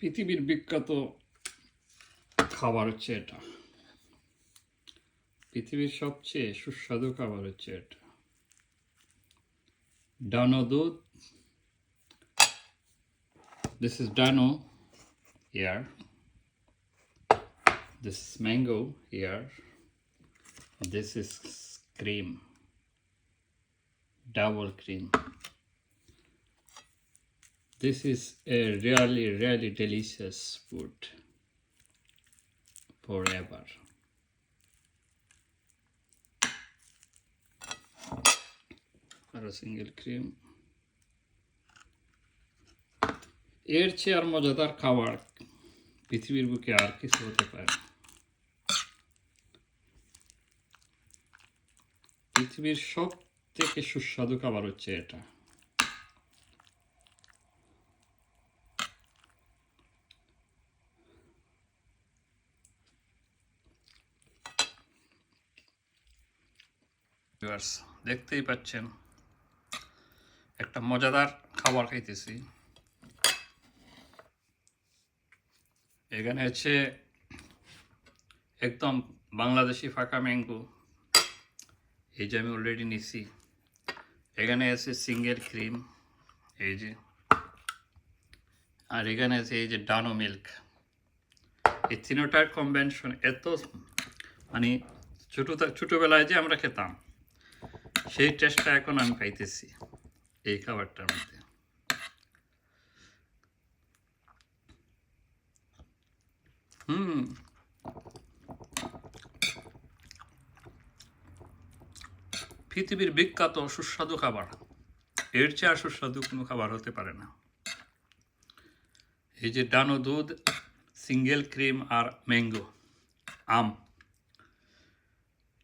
পৃথিবীর বিখ্যাত খাবার হচ্ছে এটা। পৃথিবীর সবচেয়ে সুস্বাদু খাবার হচ্ছে এটা। ডানো দুধ। This is Dano year this is mango year this is cream double cream. This is a really really delicious food. Forever. আরও সিঙ্গেল ক্রিম এর চেয়ে আর মজাদার খাবার পৃথিবীর বুকে আর কিছু হতে পারে পৃথিবীর সব থেকে সুস্বাদু খাবার হচ্ছে এটা। Viewers, দেখতেই পাচ্ছেন একটা মজাদার খাবার খাইতেছি। এখানে হচ্ছে একদম বাংলাদেশি ফাঁকা ম্যাঙ্গো এই যে আমি অলরেডি নিছি। এখানে আছে সিঙ্গেল ক্রিম এই যে। আর এখানে আছে এই যে ডানো মিল্ক। এই তিনোটার কম্বিনেশন এত মানে ছোটো ছোটোবেলায় যে আমরা খেতাম। সেই টেস্টটা এখন আমি পাইতেছি এই খাবারটার মধ্যে। হুম। পৃথিবীর বিখ্যাত সুস্বাদু খাবার। এর চেয়ে আর সুস্বাদু কোনো খাবার হতে পারে না। এই যে ডানো দুধ সিঙ্গেল ক্রিম আর ম্যাঙ্গো আম।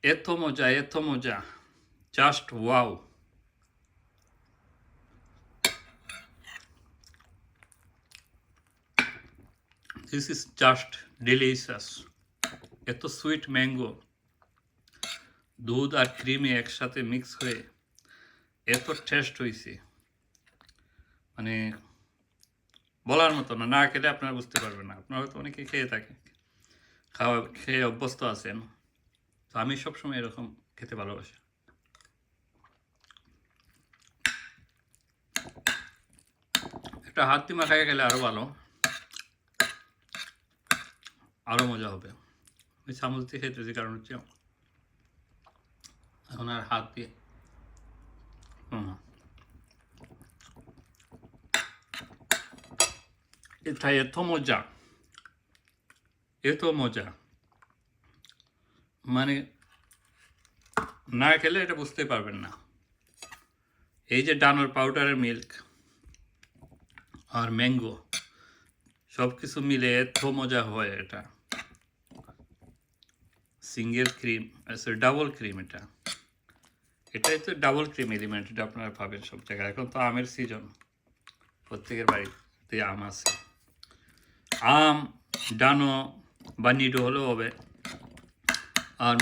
এত মজা এত মজা। Just wow. This is just delicious এত সুইট ম্যাঙ্গো দুধ আর ক্রিমে একসাথে মিক্স হয়ে এত টেস্ট হয়েছে মানে বলার মতো না না খেলে আপনারা বুঝতে পারবেন না। আপনারা হয়তো অনেকে খেয়ে থাকে খাওয়া, খেয়ে অভ্যস্ত আছেন। তো আমি সবসময় এরকম খেতে ভালোবাসি। একটা হাত দিমা খাইয়ে গেলে আরও ভালো। আরও মজা হবে। ওই চামচ দিয়ে খেতেছি, কারণ হচ্ছে এখন আর হাত দিয়ে এটা এত মজা। এত মজা। মানে না খেলে এটা বুঝতে পারবেন না। এই যে ডানোর পাউডারের মিল্ক আর ম্যাঙ্গো সব কিছু মিলে এত মজা হয় এটা। সিঙ্গেল ক্রিম ডাবল ক্রিম এটা। এটাই তো ডাবল ক্রিম এলিমেন্ট এটা আপনারা পাবেন সব জায়গায়। এখন তো আমের সিজন প্রত্যেকের বাড়িতে আম আছে। আম, ডানো বা নিডো হলেও হবে। আর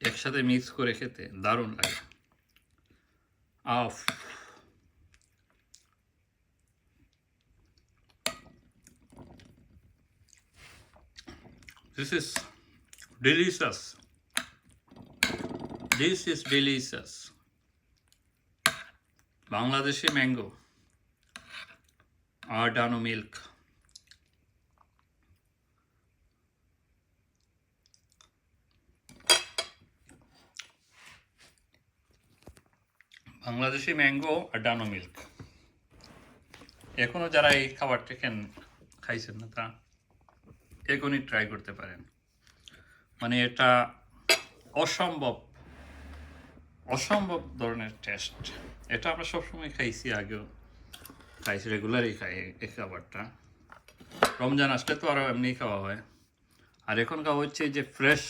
একসাথে মিক্স করে খেতে দারুণ লাগে। আফ। This is delicious. This is delicious. Bangladeshi mango R Dano milk Bangladeshi mango আর ডানো মিল্ক এখনও যারা এই খাবারটা খেন খাইছেন না তা এখনই ট্রাই করতে পারেন। মানে এটা অসম্ভব অসম্ভব ধরনের টেস্ট এটা আমরা সবসময় খাইছি, আগেও খাইছি রেগুলারই খাই এই খাবারটা। রমজান আসলে তো আরও এমনি খাওয়া হয়। আর এখন খাওয়া হচ্ছে যে ফ্রেশ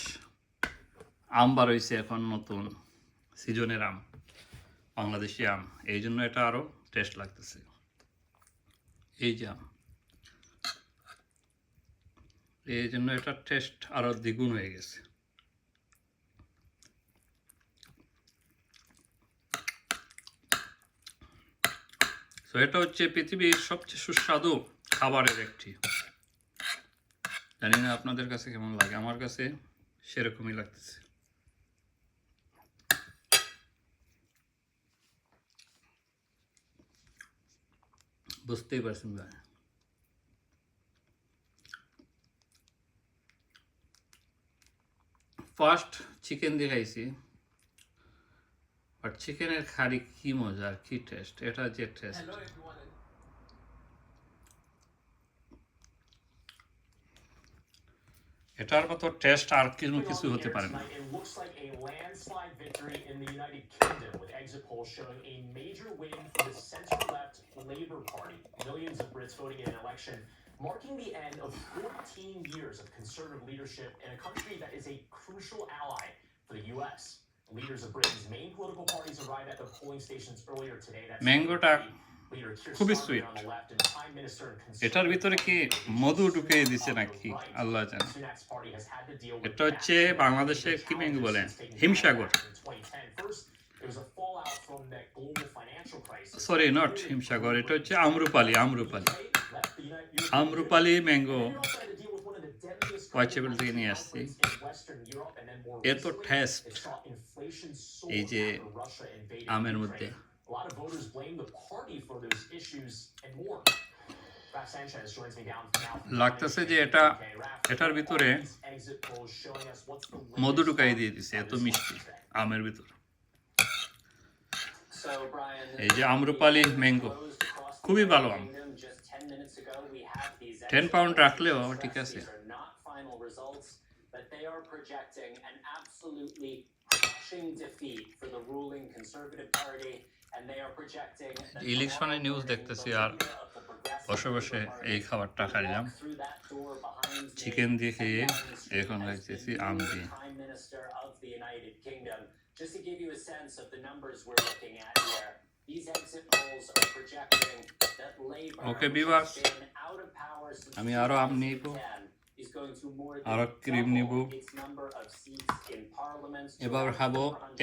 আম বার হয়েছে এখন নতুন সিজনের আম, বাংলাদেশি আম। এই জন্য এটা আরও টেস্ট লাগতেছে। এই যে আম। এই জন্য এটার টেস্ট আরও দ্বিগুণ হয়ে গেছে। এটা হচ্ছে পৃথিবীর সবচেয়ে সুস্বাদু খাবারের একটি। জানি না আপনাদের কাছে কেমন লাগে, আমার কাছে সেরকমই লাগতেছে। বুঝতেই পারছেন ভাই? ফার্স্ট চিকেন দিয়ে খাইছি। বাট চিকেনের খাড়ি কি মজা কি টেস্ট এটা যে টেস্ট এটার মতো টেস্ট আর কোনো কিছু the হতে পারে না। Marking the end of 14 years of conservative leadership in a country that is a crucial ally for the U.S. Leaders of Britain's main political parties arrived at the polling stations earlier today. That's ম্যাঙ্গোটা leader Keir খুবই and এটার ভিতরে কি মধু ঢুকিয়ে দিছে নাকি আল্লাহ জানে এটা হচ্ছে বাংলাদেশে কি ম্যাঙ্গো বলে Himsagar in 2010. First, it was a fallout from that global financial crisis. Sorry not Himsagar এটা হচ্ছে আম্রপালি আম্রপালি আম্রপালি ম্যাঙ্গো পয়েবল থেকে নিয়ে আসছি। এত ঠেস্ট এই যে আমের মধ্যে। লাগতেছে যে এটা এটার ভিতরে মধু ঢুকাই দিয়ে দিছে, এত মিষ্টি আমের ভিতরে। এই যে আম্রপালি ম্যাঙ্গো খুবই ভালো আম। Have these 10 pound exit রাখলেও. ঠিক আছে। But they are projecting an absolutely crushing defeat for the ruling Conservative Party, and they are projecting tomorrow news দেখতেছি আর বসে বসে এই খাবারটা খাইলাম চিকেন দিয়ে খেয়ে এখন খাইতেছি আম দিয়ে Prime Minister of the United Kingdom. Just to give you a sense of the numbers we're looking at here, power since আমি আরও আম নিব 2010, is going to more আরও ক্রিম নিব এবার খাব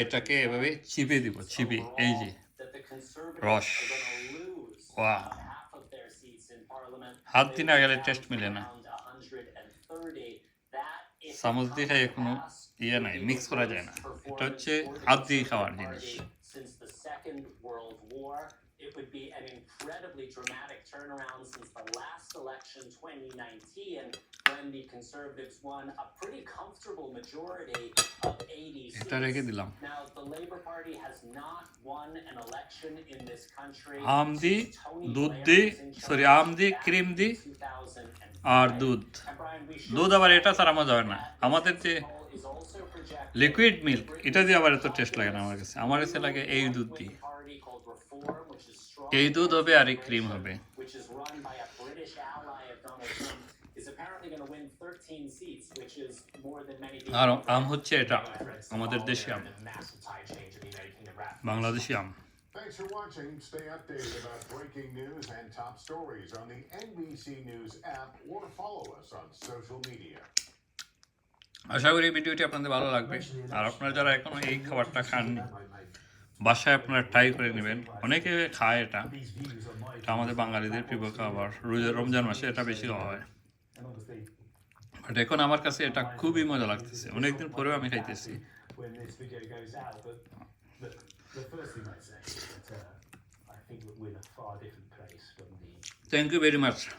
এটাকে এভাবে চিপে দিব চিপে এই যে রস Parliament. হাত They দিয়ে will না be গেলে টেস্ট মিলে না around 130. That, if it চামচ দিয়ে comes কোনো ইয়ে নাই মিক্স করা যায় না এটা হচ্ছে হাত দিয়ে খাওয়ার জিনিস War, it would be an incredibly dramatic turnaround since the last election, 2019, when the Conservatives won a pretty comfortable majority of 80 seats. Now, the Labour Party has not won an election in this country um the back cream in the 2005. আর দুধ দুধ আবার এটা মজা হয় না আমাদের যে লিকুইড মিল্ক এটা দিয়ে আবার এত টেস্ট লাগে না আমার কাছে আমার কাছে লাগে এই দুধ দিয়ে এই দুধ হবে আর এই ক্রিম হবে which is run by a British ally of Donald Trump, is apparently going to win 13 seats, which is more than many people. R think. আম হচ্ছে এটা আমাদের দেশি আম. বাংলাদেশি আম Thanks for watching. Stay updated about breaking news and top stories on the NBC News app or follow us on social media. আশা করি ভিডিওটি আপনাদের ভালো লাগবে আর আপনারা যারা এখনও এই খাবারটা খাননি বাসায় আপনারা ট্রাই করে নেবেন। অনেকে খায় এটা। এটা আমাদের বাঙালিদের প্রিয় খাবার। রমজান মাসে এটা বেশি খাওয়া হয়। বাট এখন আমার কাছে এটা খুবই মজা লাগতেছে। অনেকদিন পরেও আমি খাইতেছি। Thank you very much